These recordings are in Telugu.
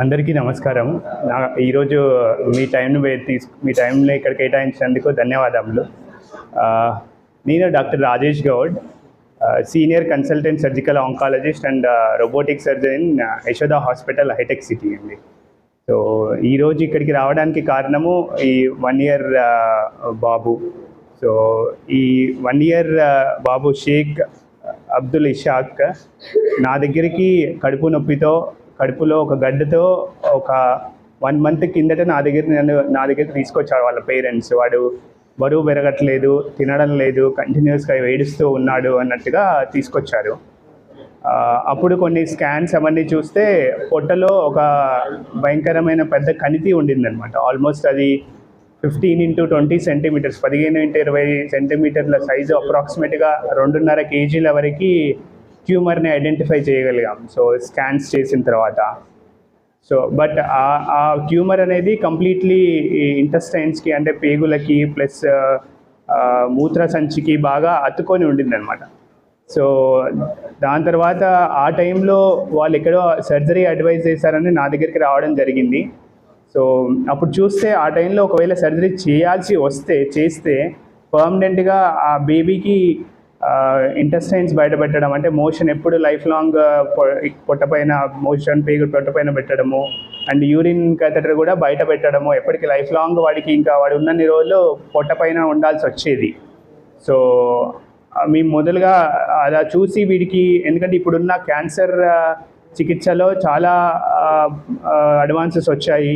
అందరికీ నమస్కారం నా ఈరోజు మీ టైంను తీసు మీ టైంని ఇక్కడ కేటాయించినందుకు ధన్యవాదములు. నేను doctor Rajesh Goud senior consultant surgical oncologist and robotic surgeon in Yashoda hospital hitech City అండి. సో ఈరోజు ఇక్కడికి రావడానికి కారణము ఈ వన్ ఇయర్ బాబు. సో ఈ వన్ ఇయర్ బాబు షేక్ అబ్దుల్ ఇషాక్ నా దగ్గరికి కడుపు నొప్పితో కడుపులో ఒక గడ్డతో ఒక వన్ మంత్ కిందట నా దగ్గర నన్ను నా దగ్గర తీసుకొచ్చాడు వాళ్ళ పేరెంట్స్. వాడు బరువు పెరగట్లేదు తినడం లేదు కంటిన్యూస్గా ఏడుస్తూ ఉన్నాడు అన్నట్టుగా తీసుకొచ్చారు. అప్పుడు కొన్ని స్కాన్స్ అవన్నీ చూస్తే పొట్టలో ఒక భయంకరమైన పెద్ద కణితి ఉండిందనమాట ఆల్మోస్ట్ అది ఫిఫ్టీన్ ఇంటూ ట్వంటీ సెంటీమీటర్స్ పదిహేను ఇంటూ ఇరవై సెంటీమీటర్ల సైజు అప్రాక్సిమేట్గా రెండున్నర కేజీల వరకు ట్యూమర్ని ఐడెంటిఫై చేయగలిగాం. సో స్కాన్స్ చేసిన తర్వాత. సో బట్ ఆ ట్యూమర్ అనేది కంప్లీట్లీ ఇంటెస్టైన్స్కి అంటే పేగులకి ప్లస్ మూత్ర సంచికి బాగా అతుకొని ఉండిందనమాట సో దాని తర్వాత ఆ టైంలో వాళ్ళు ఎక్కడో సర్జరీ అడ్వైజ్ చేశారని నా దగ్గరికి రావడం జరిగింది. సో అప్పుడు చూస్తే ఆ టైంలో ఒకవేళ సర్జరీ చేయాల్సి వస్తే చేస్తే పర్మనెంట్గా ఆ బేబీకి ఇంటెస్టైన్స్ బయటపెట్టడం అంటే మోషన్ ఎప్పుడు లైఫ్ లాంగ్ పొట్టపైన మోషన్ పేగు పొట్టపైన పెట్టడము అండ్ యూరిన్ కథటర్ కూడా బయట పెట్టడము ఎప్పటికీ లైఫ్ లాంగ్ వాడికి ఇంకా వాడు ఉన్నన్ని రోజులు పొట్టపైన ఉండాల్సి వచ్చేది. సో మేము మొదలుగా అలా చూసి వీడికి ఎందుకంటే ఇప్పుడున్న క్యాన్సర్ చికిత్సలో చాలా అడ్వాన్సెస్ వచ్చాయి.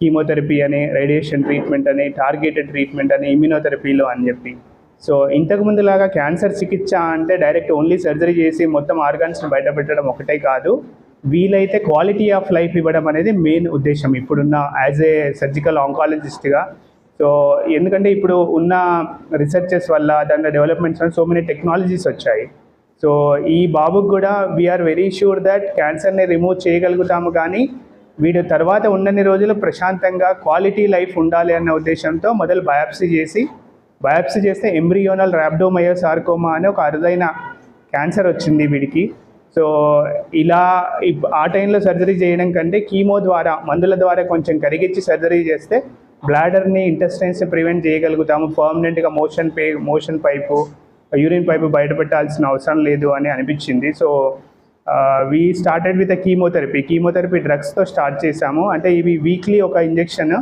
కీమోథెరపీ అని రేడియేషన్ ట్రీట్మెంట్ అని టార్గెటెడ్ ట్రీట్మెంట్ అని ఇమ్యూనోథెరపీలో అని చెప్పి. సో ఇంతకుముందులాగా క్యాన్సర్ చికిత్స అంటే డైరెక్ట్ ఓన్లీ సర్జరీ చేసి మొత్తం ఆర్గాన్స్ని బయట పెట్టడం ఒకటే కాదు. వీలైతే క్వాలిటీ ఆఫ్ లైఫ్ ఇవ్వడం అనేది మెయిన్ ఉద్దేశం ఇప్పుడున్న యాజ్ ఏ సర్జికల్ ఆంకాలజిస్ట్గా సో ఎందుకంటే ఇప్పుడు ఉన్న రీసెర్చెస్ వల్ల దాంట్లో డెవలప్మెంట్స్ వల్ల సో మెనీ టెక్నాలజీస్ వచ్చాయి. సో ఈ బాబుకి కూడా we are very sure that క్యాన్సర్ని రిమూవ్ చేయగలుగుతాము కానీ వీడు తర్వాత ఉన్నన్ని రోజులు ప్రశాంతంగా క్వాలిటీ లైఫ్ ఉండాలి అన్న ఉద్దేశంతో మొదలు బయాప్సీ చేసి బయాప్సీ చేస్తే ఎంబ్రియోనల్ ర్యాబ్డోమయో సార్కోమా అనే ఒక అరుదైన క్యాన్సర్ వచ్చింది వీడికి. సో ఇలా ఆ టైంలో సర్జరీ చేయడం కంటే కీమో ద్వారా మందుల ద్వారా కొంచెం కరిగించి సర్జరీ చేస్తే బ్లాడర్ని ఇంటెస్టైన్స్ని ప్రివెంట్ చేయగలుగుతాము. పర్మనెంట్గా మోషన్ పే మోషన్ పైపు యూరిన్ పైపు బయటపెట్టాల్సిన అవసరం లేదు అని అనిపించింది. So we started with chemotherapy chemotherapy డ్రగ్స్తో start చేశాము. అంటే ఇవి వీక్లీ ఒక ఇంజెక్షన్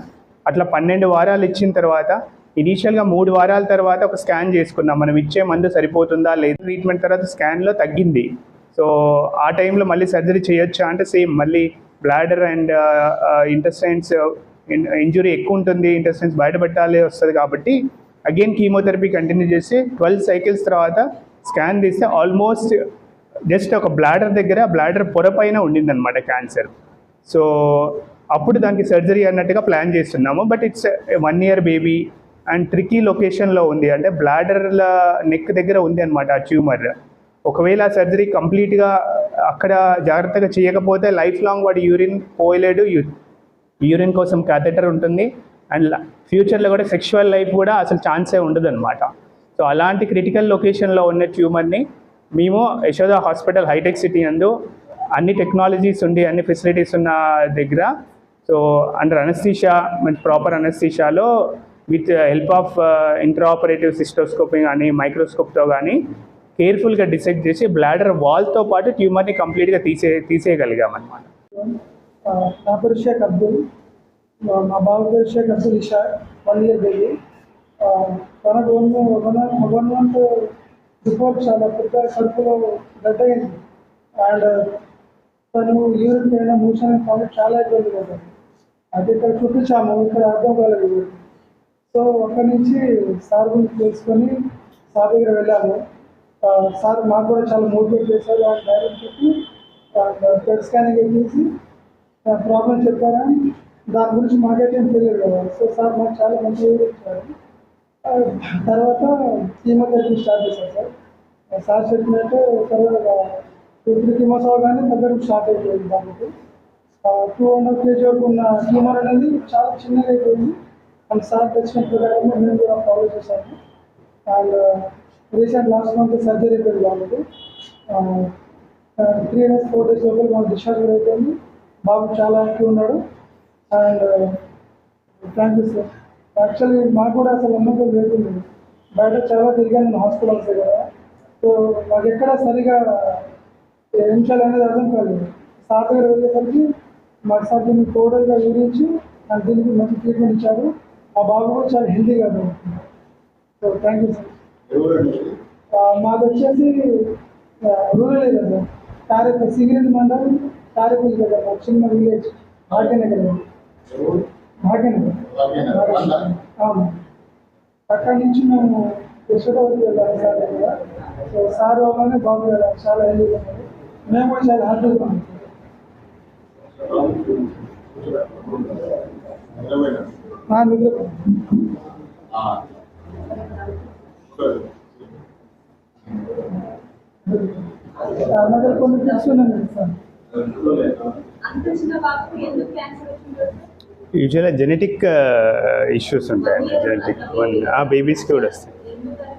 అట్లా పన్నెండు వారాలు ఇచ్చిన తర్వాత ఇనీషియల్గా మూడు వారాల తర్వాత ఒక స్కాన్ చేసుకున్నాం. మనం ఇచ్చే మందు సరిపోతుందా లేదు ట్రీట్మెంట్ తర్వాత స్కాన్లో తగ్గింది. సో ఆ టైంలో మళ్ళీ సర్జరీ చేయొచ్చా అంటే సేమ్ మళ్ళీ బ్లాడర్ అండ్ ఇంటెస్టైన్స్ ఇంజురీ ఎక్కువ ఉంటుంది. ఇంటెస్టైన్స్ బయటపెట్టాలి వస్తుంది కాబట్టి అగైన్ కీమోథెరపీ కంటిన్యూ చేసి ట్వెల్వ్ సైకిల్స్ తర్వాత స్కాన్ తీస్తే ఆల్మోస్ట్ జస్ట్ ఒక బ్లాడర్ దగ్గర బ్లాడర్ పొరపైన ఉండిందనమాట క్యాన్సర్ సో అప్పుడు దానికి సర్జరీ అన్నట్టుగా ప్లాన్ చేస్తున్నాము. But it's one year baby and tricky లొకేషన్లో ఉంది. అంటే బ్లాడర్ల నెక్ దగ్గర ఉంది అనమాట ఆ ట్యూమర్. ఒకవేళ ఆ సర్జరీ కంప్లీట్గా అక్కడ జాగ్రత్తగా చేయకపోతే లైఫ్ లాంగ్ వాడు యూరిన్ పోయలేడు. యూ- యూరిన్ కోసం క్యాథెటర్ ఉంటుంది. అండ్ ఫ్యూచర్లో కూడా సెక్షువల్ లైఫ్ కూడా అసలు ఛాన్సే ఉండదు అనమాట సో అలాంటి క్రిటికల్ లొకేషన్లో ఉన్న ట్యూమర్ని మేము యశోద హాస్పిటల్ హైటెక్ సిటీ అందు అన్ని టెక్నాలజీస్ ఉండి అన్ని ఫెసిలిటీస్ ఉన్న దగ్గర. So under anaesthesia proper అనస్థీషాలో with help of intraoperative cystoscoping కానీ మైక్రోస్కోప్తో కానీ కేర్ఫుల్గా డిసెక్ట్ చేసి బ్లాడర్ వాల్తో పాటు ట్యూమర్ని కంప్లీట్గా తీసే తీసేయగలిగాం అనమాట నా పేరు షేక్ అబ్దుల్. మా- మా బాబు పేరు Shaik Abdul Isha. One year baby తన గవర్నమెంట్ వన్ వన్ వన్ చాలా పెద్ద కడుపులో గడ్డ అయింది. అండ్ తను యూరిన్ పైన మోషన్ కాబట్టి చాలా ఇబ్బంది పడ్డాడు అది ఇక్కడ చూపించాము ఇక్కడ అర్థం కాలేదు. సో అక్కడి నుంచి సార్ గురించి తెలుసుకొని సార్ దగ్గర వెళ్ళాము. సార్ మాకు కూడా చాలా మోటివేట్ చేశారు ఆ డైరెక్ట్ చెప్పి. బ్లడ్ స్కానింగ్ చేసి ప్రాబ్లం చెప్పారని దాని గురించి మాకైతే ఏం తెలియదు కదా. సో సార్ మాకు చాలా మంచి ఇచ్చారు. తర్వాత కీమోథెరపీ స్టార్ట్ చేశారు సార్. సార్ చెప్పినట్టు తర్వాత టూ త్రీ కీమోస్ అవగానే తగ్గడం స్టార్ట్ అయిపోయింది దానికి. టూ అండ్ హాఫ్ కేజీ వరకు ఉన్న ట్యూమర్ అనేది చాలా చిన్నగా అయిపోయింది. అండ్ సార్ తెచ్చిన ప్రకారం మేము కూడా ఫాలో చేశాము and recent last month surgery అయిపోయింది బాగుంది త్రీ డేస్ ఫోర్ డేస్ లోపల మాకు డిశ్చార్జ్ కూడా అయిపోయింది. బాబు చాలా యాక్టివ్ ఉన్నాడు. And thank you sir actually మాకు కూడా అసలు నమ్మకం లేకుండా బయట చాలా తిరిగాను నేను హాస్పిటల్స్ కదా సో మాకు ఎక్కడ సరిగా ఏ అర్థం కాలేదు. సార్ దగ్గర వెళ్ళేసరికి మాకు సార్ దీన్ని టోటల్గా వివరించి నాకు దీనికి మంచి ట్రీట్మెంట్ ఇచ్చారు. ఆ బాబు కూడా చాలా హెల్తీగా ఉంది సో థ్యాంక్ యూ సార్ మాది వచ్చేసి rural area sir. Tarepalli Sigireddy మండలం తారేపల్లి దగ్గర చిన్న విలేజ్ భాగ్యనగర్. భాగ్యనగర్. అవును. అక్కడి నుంచి మేము యశోదవతి వెళ్ళాలి సార్ దగ్గర సో సార్ వల్లనే బాబు వెళ్ళాలి చాలా ఉన్నారు. మేము కూడా చాలా హ్యాపీగా ఉన్నాం. అన్నగారు కొన్ని సార్ యూజువల్గా జెనెటిక్ ఇష్యూస్ ఉంటాయండి. జెనెటిక్ వన్ ఆ బేబీస్కి కూడా వస్తాయి.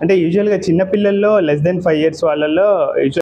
అంటే యూజువల్గా చిన్నపిల్లల్లో లెస్ దెన్ ఫైవ్ ఇయర్స్ వాళ్ళల్లో యూజువల్